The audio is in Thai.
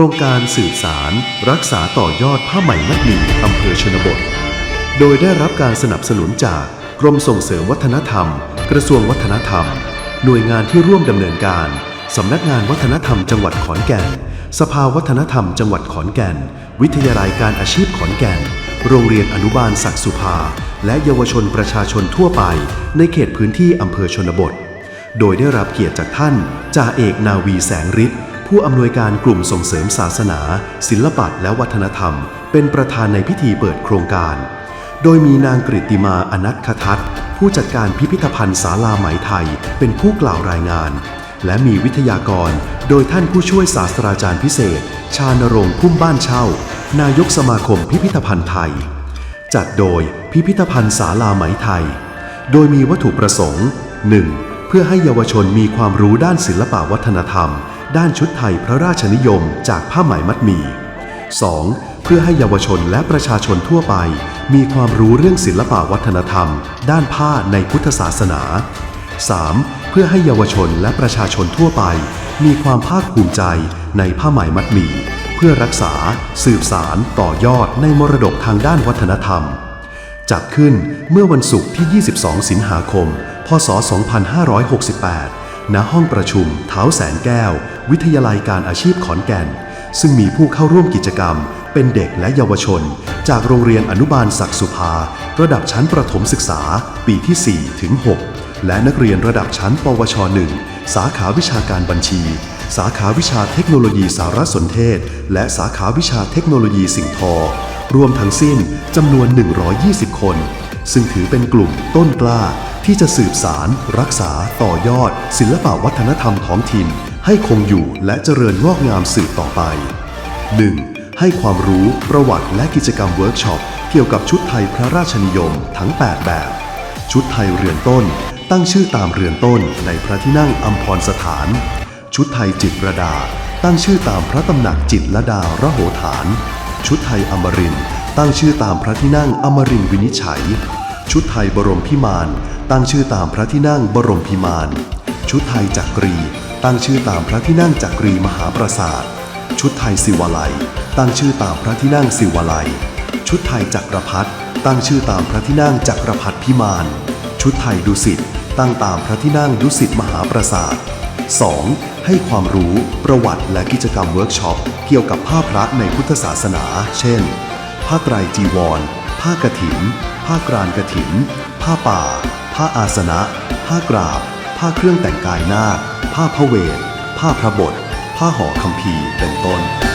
ครงการสื่อสาร รักษาต่อยอดผ้าไหมมัดหมี่อำเภอชนบท โดยได้รับการสนับสนุนจากกรมส่งเสริมวัฒนธรรม กระทรวงวัฒนธรรม หน่วยงานที่ร่วมดำเนินการสำนักงานวัฒนธรรมจังหวัดขอนแก่น สภาวัฒนธรรมจังหวัดขอนแก่น วิทยาลัยการอาชีพขอนแก่น โรงเรียนอนุบาลศักดิ์สุภา และเยาวชนประชาชนทั่วไป ในเขตพื้นที่อำเภอชนบท โดยได้รับเกียรติจากท่านจ่าเอกนาวีแสงฤทธิ์ ผู้อำนวยการกลุ่มส่งเสริมศาสนา ศิลปะและวัฒนธรรม เป็นประธานในพิธีเปิดโครงการ โดยมีนางกฤติมาอนัทคทัตผู้จัดการพิพิธภัณฑ์ศาลาไหมไทย เป็นผู้กล่าวรายงาน และมีวิทยากร โดยท่านผู้ช่วยศาสตราจารย์พิเศษ ชาณรงค์พุ่มบ้านเช่า นายกสมาคมพิพิธภัณฑ์ไทย จัดโดยพิพิธภัณฑ์ศาลาไหมไทย โดยมีวัตถุประสงค์ 1. เพื่อให้เยาวชนมีความรู้ด้านศิลปวัฒนธรรม ด้านชุดไทยพระราชนิยมจากผ้าไหมมัดหมี่ 2. เพื่อให้เยาวชนและประชาชนทั่วไป มีความรู้เรื่องศิลปวัฒนธรรม ด้านผ้าในพุทธศาสนา 3. เพื่อให้เยาวชนและประชาชนทั่วไป มีความภาคภูมิใจในผ้าไหมมัดหมี่ เพื่อรักษา สืบสารต่อยอดในมรดกทางด้านวัฒนธรรม จัดขึ้นเมื่อวันศุกร์ที่ 22 สิงหาคม พศ 2568 ณห้องประชุมเท้าแสนแก้ว วิทยาลัยการอาชีพขอนแก่น ซึ่งมีผู้เข้าร่วมกิจกรรม เป็นเด็กและเยาวชน จากโรงเรียนอนุบาลศักสุภา ระดับชั้นประถมศึกษา ปีที่ 4 ถึง 6 และนักเรียนระดับชั้น ปวช 1 สาขาวิชาการบัญชี สาขาวิชาเทคโนโลยีสารสนเทศ และสาขาวิชาเทคโนโลยีสิ่งทอ รวมทั้งสิ้นจำนวน 120 คน ซึ่งถือเป็นกลุ่มต้นกล้าที่จะสืบสาร รักษา ต่อยอด ศิลปวัฒนธรรมท้องถิ่น ให้คงอยู่และเจริญงอกงามสืบต่อไป 1. ให้ความรู้ประวัติและกิจกรรมเวิร์กช็อปเกี่ยวกับชุดไทยพระราชนิยมทั้ง 8 แบบ ชุดไทยเรือนต้น ตั้งชื่อตามเรือนต้นในพระที่นั่งอัมพรสถาน ชุดไทยจิตรรดา ตั้งชื่อตามพระตำหนักจิตรลดาระโหฐาน ชุดไทยอมรินตั้งชื่อตามพระที่นั่งอมรินวินิจฉัย ชุดไทยบรมพิมานตั้งชื่อตามพระที่นั่งบรมพิมานชุดไทยจักรี ตั้งชื่อตามพระที่นั่งจักรีมหาปราสาทชุดไทยศิวาลัยตั้งชื่อตามพระที่นั่งศิวาลัยชุดไทยจักรพรรดิตั้งชื่อตามพระที่นั่งจักรพรรดิพิมานชุดไทยดุสิตตั้งตามพระที่นั่งดุสิตมหาปราสาท 2. ให้ความรู้ ประวัติและกิจกรรมเวิร์กช็อป เกี่ยวกับผ้าพระในพุทธศาสนา เช่น ผ้าไตรจีวร ผ้ากฐิน ผ้ากรานกฐิน ผ้าป่า ผ้าอาสนะ ผ้ากราบ ผ้าเครื่องแต่งกายนาค ผ้าพระเวท ผ้าพระบท ผ้าห่อคัมภีเป็นต้นค